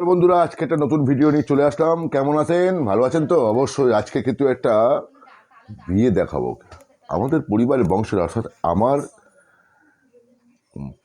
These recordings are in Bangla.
বন্ধুরা, আজকে একটা নতুন ভিডিও নিয়ে চলে আসলাম। কেমন আছেন? ভালো আছেন তো? অবশ্যই আজকে কিন্তু একটা বিয়ে দেখাবো আমাদের পরিবারের বংশের, অর্থাৎ আমার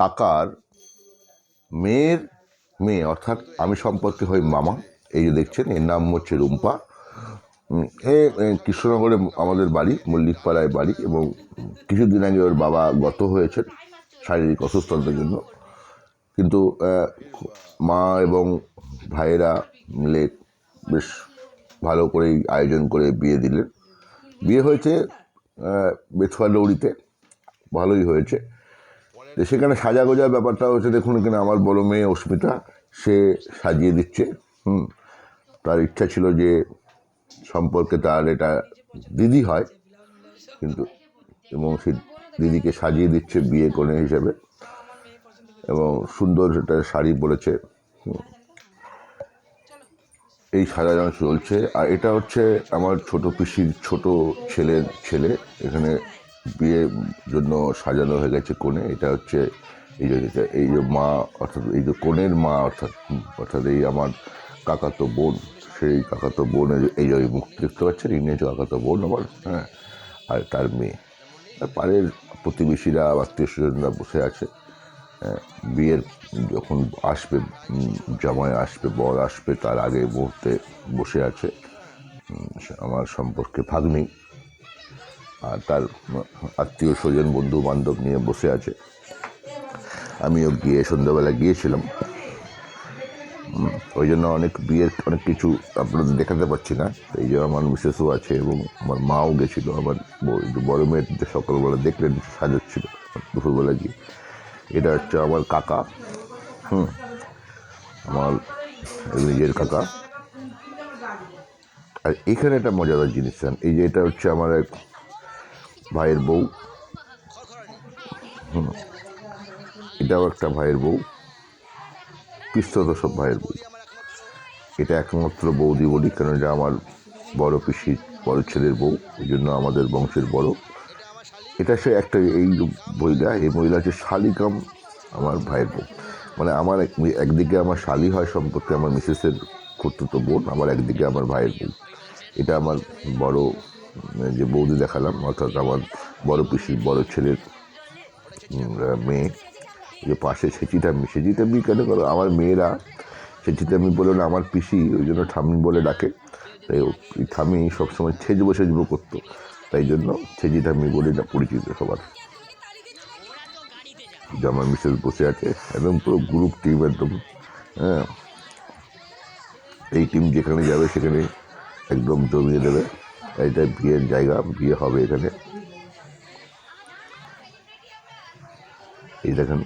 কাকার মেয়ের মেয়ে, অর্থাৎ আমি সম্পর্কে হই মামা। এই যে দেখছেন, এর নাম হচ্ছে রুম্পা। এ, কৃষ্ণনগরে আমাদের বাড়ি, মল্লিকপাড়ায় বাড়ি এবং কিছুদিন আগে ওর বাবা গত হয়েছেন শারীরিক অসুস্থতার জন্য। কিন্তু মা এবং ভাইয়েরা মিলে বেশ ভালো করেই আয়োজন করে বিয়ে দিলেন। বিয়ে হয়েছে আহ, বেথুয়া দৌড়িতে ভালোই হয়েছে। সেখানে সাজা গোজার ব্যাপারটা হচ্ছে দেখুন এখানে আমার বড় মেয়ে অস্মিতা সে সাজিয়ে দিচ্ছে হুম। তার ইচ্ছা ছিল যে সম্পর্কে তার এটা দিদি হয় কিন্তু এবং সে দিদিকে সাজিয়ে দিচ্ছে বিয়ে কনে হিসেবে। এবং সুন্দর একটা শাড়ি হুম। এই সাজানো চলছে। আর এটা হচ্ছে আমার ছোট পিসির ছোট ছেলের ছেলে। এখানে বিয়ের জন্য সাজানো হয়ে গেছে কোণে। এটা হচ্ছে এই যে এই যে মা, অর্থাৎ এই যে কোণের মা, অর্থাৎ অর্থাৎ এই আমার কাকাতো বোন। সেই কাকাতো বোন এই যে- এই মুখ দেখতে পাচ্ছেন? ইনি হচ্ছে কাকাতো বোন আমার হ্যাঁ আর তার মেয়ে। পাড়ের প্রতিবেশীরা, আত্মীয় স্বজনরা বসে আছে। বিয়ের যখন আসবে জামাই আসবে, বর আসবে, তার আগে মুহূর্তে বসে আছে। আমার সম্পর্কে ভাগ্নি আর তার আত্মীয় স্বজন, বন্ধু বান্ধব নিয়ে বসে আছে। আমিও গিয়ে সন্ধ্যাবেলা গিয়েছিলাম। ওই জন্য অনেক বিয়ের অনেক কিছু আপনাদের দেখাতে পারছি না। এই জন্য আমার মিসেসও আছে এবং আমার মাও গেছিল, আমার বড় মেয়ের সকালবেলা দেখলেন, সাজাচ্ছিল। দুপুরবেলা গিয়ে। এটা হচ্ছে আমার কাকা। হুম। আমার নিজের কাকা। আর এখানে একটা মজাদার জিনিস, জান, এই যে এটা হচ্ছে আমার এক ভাইয়ের বউ। হুম। এটাও একটা ভাইয়ের বউ। পিস্তত সব ভাইয়ের বউ। এটা একমাত্র বৌদি বলি কেন এটা আমার বড় পিসির বড় ছেলের বউ, এই জন্য আমাদের বংশের বড়। এটা সে একটা এই মহিলা এই মহিলা হচ্ছে শালিকাম আমার ভাইয়ের বোন। মানে আমার এক- একদিকে আমার শালি হয় সম্পর্কে আমার মিসেসের কর্তৃত্ব বোন, আমার একদিকে আমার ভাইয়ের বোন। এটা আমার বড় যে বৌদি দেখালাম, অর্থাৎ আমার বড় পিসির বড় ছেলের মেয়ে। যে পাশে সেচিটামি সেচিটামি কেন করো? আমার মেয়েরা সেচিটামি বলে না, আমার পিসি, ওই জন্য ঠাম্মি বলে ডাকে। তাই ঠাম্মি সবসময় ছেজবো সেজবো করতো। তাই জন্য ছেজি ঠাম্মি বলে না, পরিচিত সবার। আমার মিসেস বসে আছে, একদম পুরো গ্রুপ টিম একদম হ্যাঁ। এই টিম যেখানে যাবে, সেখানে একদম জমিয়ে দেবে। এটা বিয়ের জায়গা, বিয়ে হবে এখানে। এই দেখেন,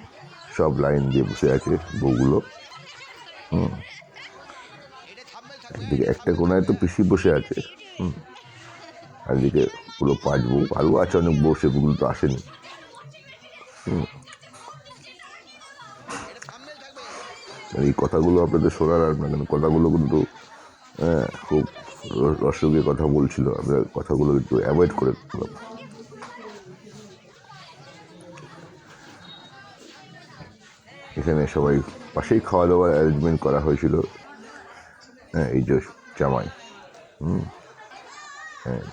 সব লাইন দিয়ে বসে আছে বউগুলো। হুম। একদিকে একটা কোনায় তো পিসি বসে আছে। হুম। এদিকে পুরো পাঁচ বউ আরও আছে অনেক বউ সেগুলো তো আসেনি। এই কথাগুলো আপনাদের শোনার আর না কেন কথাগুলো কিন্তু হ্যাঁ, খুব রসযোগে কথা বলছিল আপনার কথাগুলো একটু অ্যাভয়েড করে এখানে সবাই পাশেই খাওয়া দাওয়ার অ্যারেঞ্জমেন্ট করা হয়েছিল। হ্যাঁ এই যে জামাই। হুম। হ্যাঁ,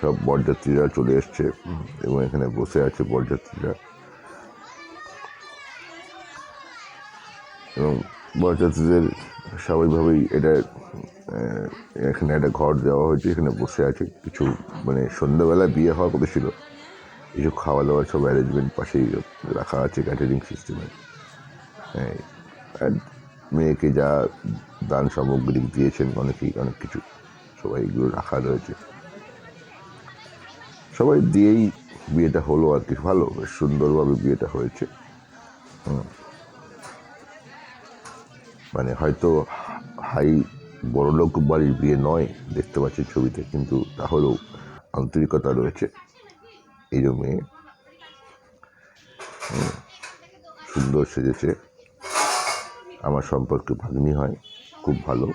সব বরযাত্রীরা চলে এসছে এবং এখানে বসে আছে বরযাত্রীরা। এবং বরযাত্রীদের স্বাভাবিকভাবেই এটা এখানে একটা ঘর দেওয়া হয়েছে, এখানে বসে আছে। কিছু মানে সন্ধ্যাবেলা বিয়ে হওয়ার কথা ছিল। কিছু খাওয়া দাওয়ার সব অ্যারেঞ্জমেন্ট পাশেই রাখা আছে ক্যাটারিং সিস্টেমে হ্যাঁ মেয়েকে যা দান সামগ্রী দিয়েছেন, অনেকেই, অনেক কিছু সবাই এগুলো রাখা রয়েছে। সবাই দিয়েই বিয়েটা হলো আর কি, ভালো, বেশ সুন্দরভাবে বিয়েটা হয়েছে। মানে হয়তো হাই বড়লোক বাড়ির বিয়ে নয়, দেখতে পাচ্ছি ছবিতে, কিন্তু তাহলেও আন্তরিকতা রয়েছে এই যে মেয়ে সুন্দর সেজেছে। আমার সম্পর্কে ভাগ্নি হয়, খুব ভালো।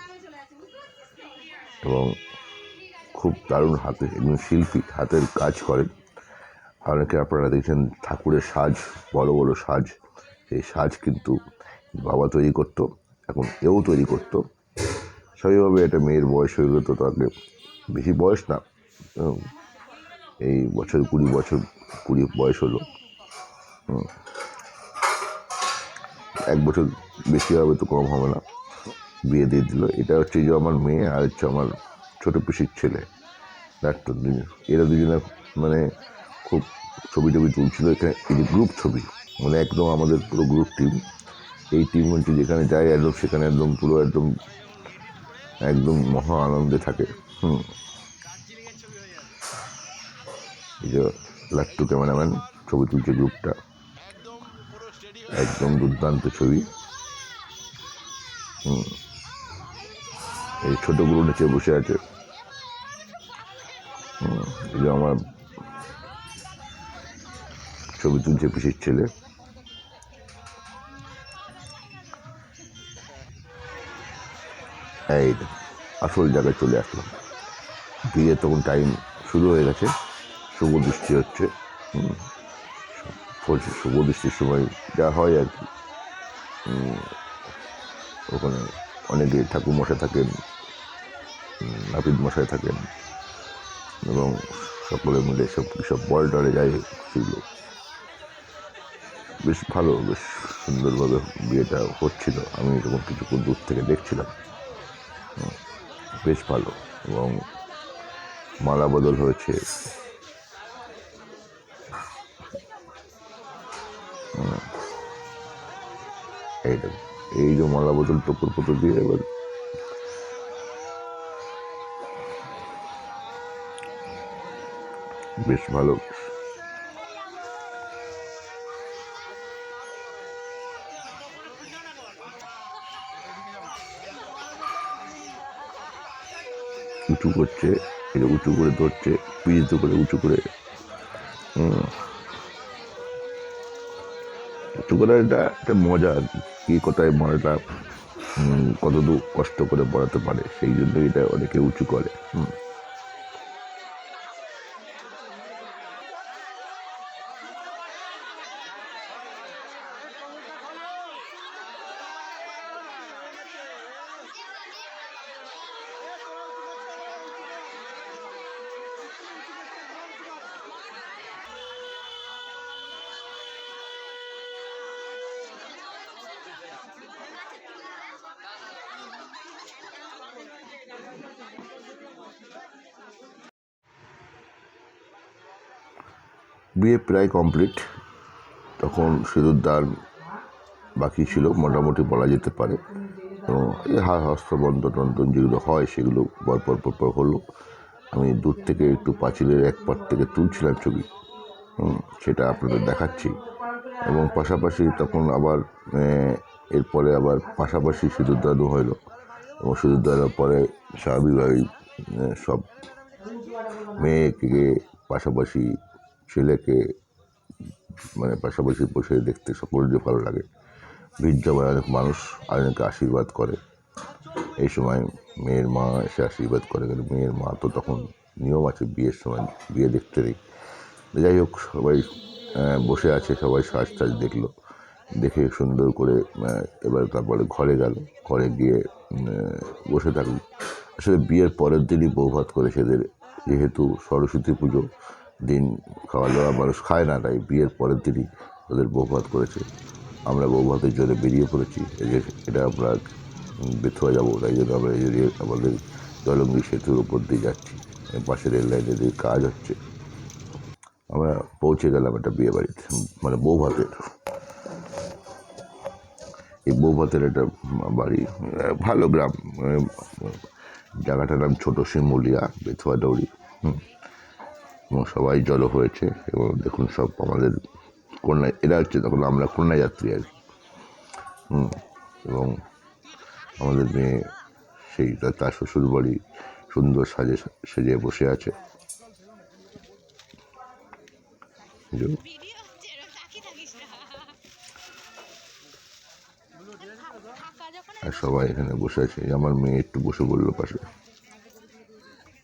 এবং খুব দারুণ হাতে একজন শিল্পী হাতের কাজ করেন। অনেকে আপনারা দেখছেন ঠাকুরের সাজ, বড় বড় সাজ। সেই সাজ কিন্তু বাবা তৈরি করতো, এখন এও তৈরি করতো। স্বাভাবিকভাবে একটা মেয়ের বয়স হয়ে গেলো তো তাকে বেশি বয়স না এই বছর কুড়ি বছর, কুড়ি বয়স হলো। এক বছর বেশি হবে তো কম হবে না। বিয়ে দিয়ে দিল। এটা হচ্ছে যে আমার মেয়ে আর হচ্ছে আমার ছোটো পিসির ছেলে। ডাক্তার দুজন এরা দুজনে মানে খুব ছবি টবি তুলছিল, এখানে এই গ্রুপ ছবি মানে একদম আমাদের পুরো গ্রুপ টিম এই টিম হচ্ছে যেখানে যায় একদম সেখানে একদম পুরো একদম একদম মহা আনন্দে থাকে। হুম। এই যে লাট্টু ক্যামেরাম্যান ছবি তুলছে গ্রুপটা। একদম দুর্দান্ত ছবি। হুম। এই ছোটোগুলো নিচে বসে আছে। আমার ছবি তুলছে পিসির ছেলে। এই আসল জায়গায় চলে আসলাম। বিয়ে তখন টাইম শুরু হয়ে গেছে, শুভ দৃষ্টি হচ্ছে। শুভ দৃষ্টির সময় যা হয় আর কি। ওখানে অনেকে ঠাকুর মশাই থাকেন নাপিত মশাই থাকেন এবং সকলে মিলে সব সব টলে যায় সেগুলো বেশ ভালো, বেশ সুন্দরভাবে বিয়েটা হচ্ছিল। আমি এরকম কিছুক্ষণ দূর থেকে দেখছিলাম। বেশ ভালো এবং মালা বদল হয়েছে। এই যে মালা বদল টুকুর দিয়ে এবার বেশ ভালো উঁচু করছে এটা উঁচু করে ধরছে পিড়িতে করে উঁচু করে। উঁচু করার এটা একটা মজা কি। কোথায় মারাটা কতদূর কষ্ট করে পড়াতে পারে, সেই জন্য এটা অনেকে উঁচু করে, হুম। বিয়ে প্রায় কমপ্লিট। তখন সিঁদুর দান বাকি ছিল, মোটামুটি বলা যেতে পারে। এবং এই হা- হস্তবন্ধন টন্ধন যেগুলো হয়, সেগুলো পরপর পরপর হলো। আমি দূর থেকে একটু পাঁচিলের এক পাট থেকে তুলছিলাম ছবি সেটা আপনাদের দেখাচ্ছি। এবং পাশাপাশি তখন আবার এরপরে আবার পাশাপাশি সিঁদুরদানও হলো। এবং সিঁদুরদানের পরে স্বাভাবিকভাবেই সব মেয়েকে পাশাপাশি মানে পাশাপাশি বসে দেখতে সকলেরই ভালো লাগে। ভিড় জমায় অনেক মানুষ অনেকে আশীর্বাদ করে। এই সময় মেয়ের মা এসে আশীর্বাদ করে গেলে মেয়ের মা তো তখন নিয়ম আছে বিয়ের সময় বিয়ে দেখতে নেই। যাই হোক, সবাই বসে আছে, সবাই সাজ টাজ দেখল। দেখে সুন্দর করে এবার তারপরে ঘরে গেল। ঘরে গিয়ে বসে থাকল। আসলে বিয়ের পরের দিনই বউ ভাত করে সেদের, যেহেতু সরস্বতী পুজো দিন খাওয়া দাওয়া মানুষ খায় না, তাই বিয়ের পরের দিনই ওদের বউ ভাত করেছে। আমরা বউ ভাতের জন্য বেরিয়ে পড়েছি এটা আমরা বেথুয়া যাব, তাই জন্য আমরা এই আমাদের জলঙ্গি সেতুর উপর দিয়ে যাচ্ছি। পাশে রেল দিকে কাজ হচ্ছে। আমরা পৌঁছে গেলাম একটা বিয়ে বাড়িতে মানে বউ ভাতের। এই বৌভাতের একটা বাড়ি, ভালো গ্রাম জায়গাটার নাম ছোটো শিমুলিয়া, বেথুয়া দৌড়ি, হুম। এবং সবাই জড়ো হয়েছে এবং দেখুন সব আমাদের কন্যা এরা হচ্ছে তখন আমরা কন্যা যাত্রী আর হুম, এবং আমাদের মেয়ে সেই তার- শ্বশুর বাড়ি সুন্দর সাজে, সেজে বসে আছে। আর সবাই এখানে বসে আছে। আমার মেয়ে একটু বসে বলল পাশে।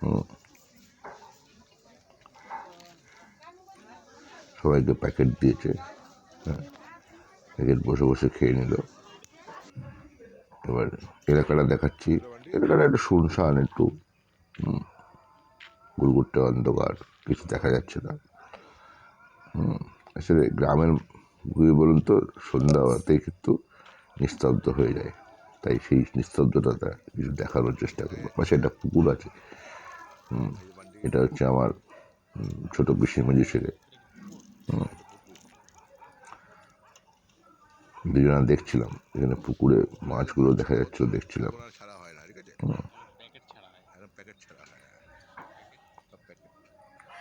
হুম। সবাইকে প্যাকেট দিয়েছে। হ্যাঁ প্যাকেট বসে বসে খেয়ে নিল। এবার এলাকাটা দেখাচ্ছি। এলাকাটা একটু শুনশান একটু। গুড়গুড়টে অন্ধকার কিছু দেখা যাচ্ছে না। হুম, আসলে গ্রামের ঘুরে বলুন তো সন্ধ্যা হতেই কিন্তু নিস্তব্ধ হয়ে যায়। তাই সেই নিস্তব্ধতাটা কিছু দেখানোর চেষ্টা করব। পাশে একটা পুকুর আছে। এটা হচ্ছে আমার ছোটো পিসির মাঝি ছেলে। দুজনা দেখছিলাম এখানে পুকুরে মাছগুলো দেখা যাচ্ছিল দেখছিলাম। হয়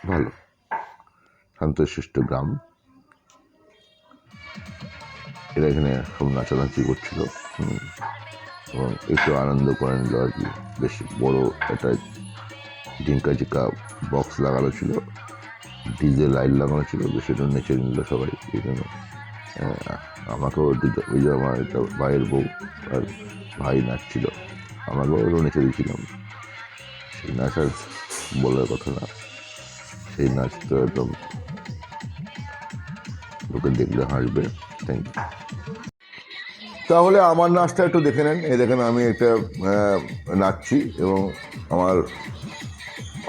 ভালো। শান্তশিষ্ট গ্রাম। এরা এখানে সব নাচানাচি করছিল হুম, এবং একটু আনন্দ করে নিল আর কি বেশ বড় একটা ডিঙ্কা চিকা বক্স লাগানো ছিল। ডিজে লাইট লাগানো ছিল একটু নেচে নিল সবাই, এই জন্য আমাকেও ওই যে আমার একটা ভাইয়ের বউ আর ভাই নাচছিল, আমাকেও একটু নেচে দিয়েছিলাম সেই নাচ আর বলার কথা না, সেই নাচ তো একদম লোকে দেখলে হাসবে থ্যাংক ইউ তাহলে আমার নাচটা একটু দেখে নেন, এই দেখেন আমি একটা নাচছি এবং আমার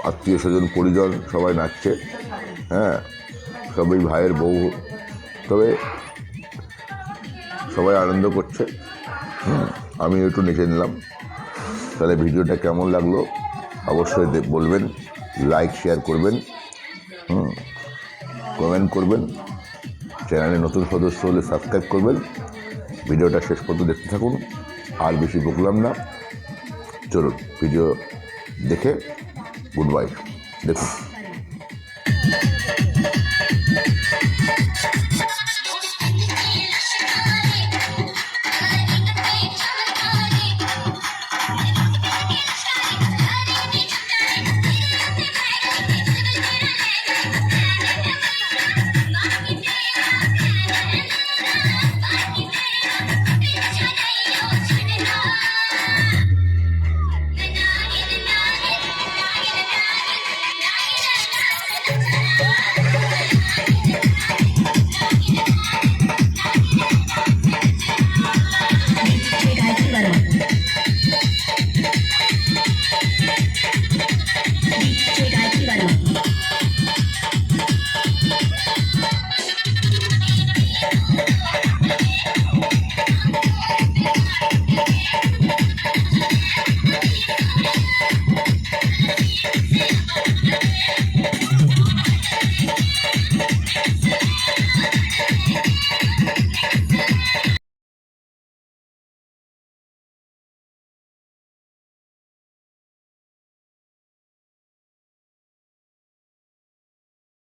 আত্মীয় স্বজন, পরিজন সবাই নাচছে। হ্যাঁ সবই ভাইয়ের বউ। তবে সবাই আনন্দ করছে। আমি একটু নেচে নিলাম। তাহলে ভিডিওটা কেমন লাগল অবশ্যই বলবেন লাইক শেয়ার করবেন। হুম কমেন্ট করবেন। চ্যানেলে নতুন সদস্য হলে সাবস্ক্রাইব করবেন। ভিডিওটা শেষ পর্যন্ত দেখতে থাকুন। আর বেশি বকলাম না। চলুন ভিডিও দেখে গুড বাই দেখুন।